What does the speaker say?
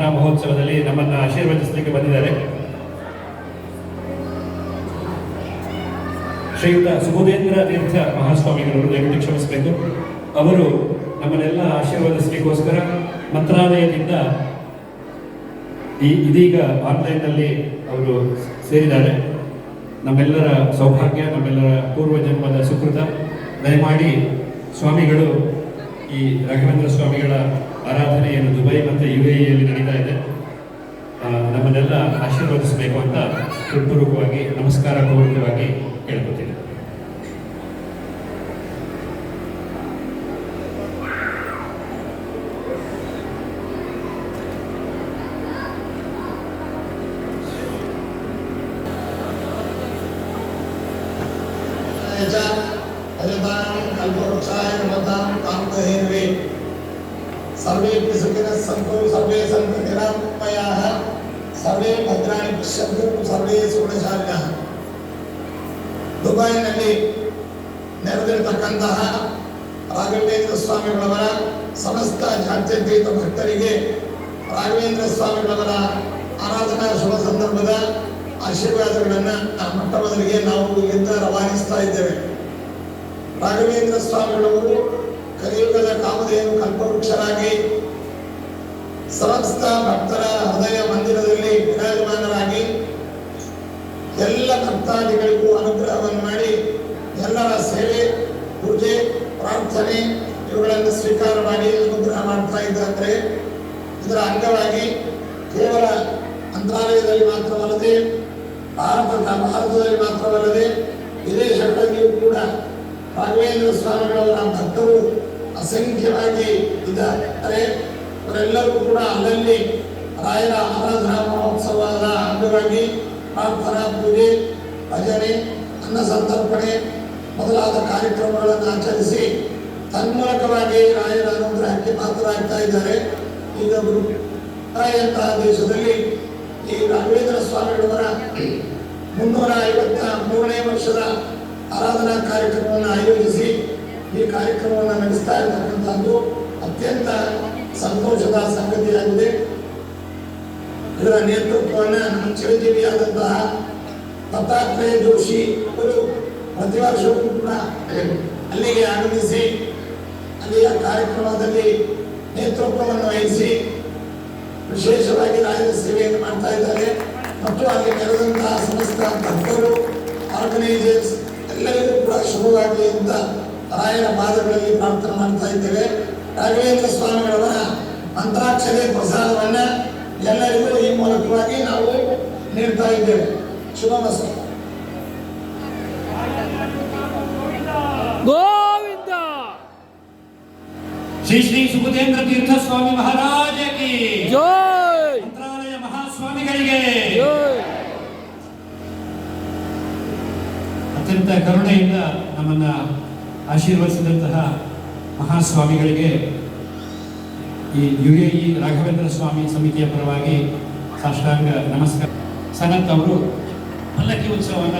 ಮಹೋತ್ಸವದಲ್ಲಿ ನಮ್ಮನ್ನ ಆಶೀರ್ವದಿಸಲಿಕ್ಕೆ ಬಂದಿದ್ದಾರೆ. ಶ್ರೀಯುತ ಸುಬೋಧೇಂದ್ರ ತೀರ್ಥ ಮಹಾಸ್ವಾಮಿಗಳವರು ದಯವಿಟ್ಟು ಕ್ಷಮಿಸಬೇಕು. ಅವರು ನಮ್ಮನ್ನೆಲ್ಲ ಆಶೀರ್ವದಿಸಲಿಕ್ಕೋಸ್ಕರ ಮಂತ್ರಾಲಯದಿಂದ ಈ ಇದೀಗ ಆನ್ಲೈನ್ನಲ್ಲಿ ಅವರು ಸೇರಿದ್ದಾರೆ. ನಮ್ಮೆಲ್ಲರ ಸೌಭಾಗ್ಯ, ನಮ್ಮೆಲ್ಲರ ಪೂರ್ವ ಜನ್ಮದ ಸುಕೃತ. ದಯಮಾಡಿ ಸ್ವಾಮಿಗಳು ಈ ರಾಘವೇಂದ್ರ ಸ್ವಾಮಿಗಳ ಆರಾಧನೆಯನ್ನು ದುಬೈ ಮತ್ತು ಯು ಎಲ್ಲಿ ನಡೀತಾ ಇದೆ. ನಮ್ಮನ್ನೆಲ್ಲ ಆಶೀರ್ವದಿಸಬೇಕು ಅಂತ ಹೃತ್ಪೂರ್ವಕವಾಗಿ, ನಮಸ್ಕಾರ ಪೂರ್ವಕವಾಗಿ ಹೇಳ್ಕೊತೀನಿ ಅಲ್ಲಿ ಬಾರಿ ಸಹಾಯ ನಮಃ सर्वेऽपि सुखिनः सन्तु सर्वे सन्तु निरामयाः सर्वे भद्राणि पश्यन्तु सर्वे ಸುಗುಣಶಾಲಿನಃ ದುಬೈನಲ್ಲಿ ನೆರೆದಿರತಕ್ಕಂತಹ ರಾಘವೇಂದ್ರ ಸ್ವಾಮಿಗಳವರ ಸಮಸ್ತ ಜಾತ್ಯತೀತ ಭಕ್ತರಿಗೆ ರಾಘವೇಂದ್ರ ಸ್ವಾಮಿಗಳವರ ಆರಾಧನಾ ಶುಭ ಸಂದರ್ಭದ ಆಶೀರ್ವಾದಗಳನ್ನ ಮೊಟ್ಟ ಮೊದಲಿಗೆ ನಾವು ಇಲ್ಲಿಂದ ರವಾನಿಸ್ತಾ ಇದ್ದೇವೆ ರಾಘವೇಂದ್ರ ಸ್ವಾಮಿಗಳವರು ಕಲಿಯುಗದ ಕಾಮಧೇನು ಕಲ್ಪವೃಕ್ಷರಾಗಿ ಸಮಸ್ತ ಭಕ್ತರ ಹೃದಯ ಮಂದಿರದಲ್ಲಿ ವಿರಾಜಮಾನರಾಗಿ ಎಲ್ಲ ಭಕ್ತಾದಿಗಳಿಗೂ ಅನುಗ್ರಹವನ್ನು ಮಾಡಿ ಎಲ್ಲರ ಸೇವೆ, ಪೂಜೆ, ಪ್ರಾರ್ಥನೆ ಇವುಗಳನ್ನು ಸ್ವೀಕಾರ ಮಾಡಿ ಅನುಗ್ರಹ ಮಾಡ್ತಾ ಇದ್ದಾರೆ ಇದರ ಅಂಗವಾಗಿ ಕೇವಲ ಮಂತ್ರಾಲಯದಲ್ಲಿ ಮಾತ್ರವಲ್ಲದೆ, ಭಾರತದ ಭಾರತದಲ್ಲಿ ಮಾತ್ರವಲ್ಲದೆ ವಿದೇಶಗಳಲ್ಲಿಯೂ ಕೂಡ ರಾಘವೇಂದ್ರ ಸ್ವಾಮಿಗಳವರ ಭಕ್ತರು ಅಸಂಖ್ಯವಾಗಿ ಇದ್ದಾರೆ. ಅವರೆಲ್ಲರೂ ಕೂಡ ಅಲ್ಲಲ್ಲಿ ರಾಯರ ಆರಾಧನಾ ಮಹೋತ್ಸವದ ಅಂಗವಾಗಿ ಪ್ರಾರ್ಥನಾ ಪೂಜೆ, ಭಜನೆ, ಅನ್ನ ಸಂತರ್ಪಣೆ ಮೊದಲಾದ ಕಾರ್ಯಕ್ರಮಗಳನ್ನು ಆಚರಿಸಿ ತನ್ಮೂಲಕವಾಗಿ ರಾಯರ ಅನುಗ್ರಹಕ್ಕೆ ಪಾತ್ರರಾಗ್ತಾ ಇದ್ದಾರೆ. ಈಗ ಗುರು, ರಾಯಂತಹ ದೇಶದಲ್ಲಿ ಈ ರಾಘವೇಂದ್ರ ಸ್ವಾಮಿಗಳವರ ಮುನ್ನೂರ ಐವತ್ತ ಮೂರನೇ ವರ್ಷದ ಆರಾಧನಾ ಕಾರ್ಯಕ್ರಮವನ್ನು ಆಯೋಜಿಸಿ ಈ ಕಾರ್ಯಕ್ರಮವನ್ನು ನಡೆಸ್ತಾ ಇರತಕ್ಕಂಥದ್ದು ಅತ್ಯಂತ ಸಂಗತಿಯಾಗಿದೆ ಇದರ ನೇತೃತ್ವವನ್ನು ನಮ್ಮ ಚಿರಂಜೀವಿಯಾದಂತಹ ದತ್ತಾತ್ರೇಯ ಜೋಶಿ ಅವರು ಪ್ರತಿ ವರ್ಷವೂ ಕೂಡ ಅಲ್ಲಿಗೆ ಆಗಮಿಸಿ, ಅಲ್ಲಿಯ ಕಾರ್ಯಕ್ರಮದಲ್ಲಿ ನೇತೃತ್ವವನ್ನು ವಹಿಸಿ ವಿಶೇಷವಾಗಿ ರಾಜ್ಯದ ಸೇವೆಯನ್ನು ಮಾಡ್ತಾ ಇದ್ದಾರೆ. ಮತ್ತು ಅಲ್ಲಿ ಕರೆದಂತಹ ಸಮಸ್ತ ಭಕ್ತರು ಆರ್ಗನೈಸರ್ಸ್ ಎಲ್ಲರಿಗೂ ಕೂಡ ಶುಭವಾಗಲಿ ಅಂತ ರಾಯರ ಪಾದಗಳಲ್ಲಿ ಪ್ರಾರ್ಥನೆ ಮಾಡ್ತಾ ಇದ್ದೇವೆ. ರಾಘವೇಂದ್ರ ಸ್ವಾಮಿಗಳವರ ಮಂತ್ರಾಕ್ಷರಿ ಪ್ರಸಾದವನ್ನ ಎಲ್ಲರಿಗೂ ಈ ಮೂಲಕವಾಗಿ ನಾವು ನೀಡ್ತಾ ಇದ್ದೇವೆ. ಶುಭ ಮಸ್ತು. ಗೋವಿಂದ! ಶ್ರೀ ಶ್ರೀ ಸುಖದೇಂದ್ರ ತೀರ್ಥ ಸ್ವಾಮಿ ಮಹಾರಾಜಕ್ಕೆ ಜೈ ಮಂತ್ರಾಲಯ ಮಹಾಸ್ವಾಮಿಗಳಿಗೆ. ಅತ್ಯಂತ ಕರುಣೆಯಿಂದ ನಮ್ಮನ್ನ ಆಶೀರ್ವದಿಸಿದಂತಹ ಮಹಾಸ್ವಾಮಿಗಳಿಗೆ ಈ U A E Raghavendra Swami ಸಮಿತಿಯ ಪರವಾಗಿ ಸಾಷ್ಟಾಂಗ ನಮಸ್ಕಾರ. ಸನತ್ ಅವರು ಪಲ್ಲಕ್ಕಿ ಉತ್ಸವವನ್ನು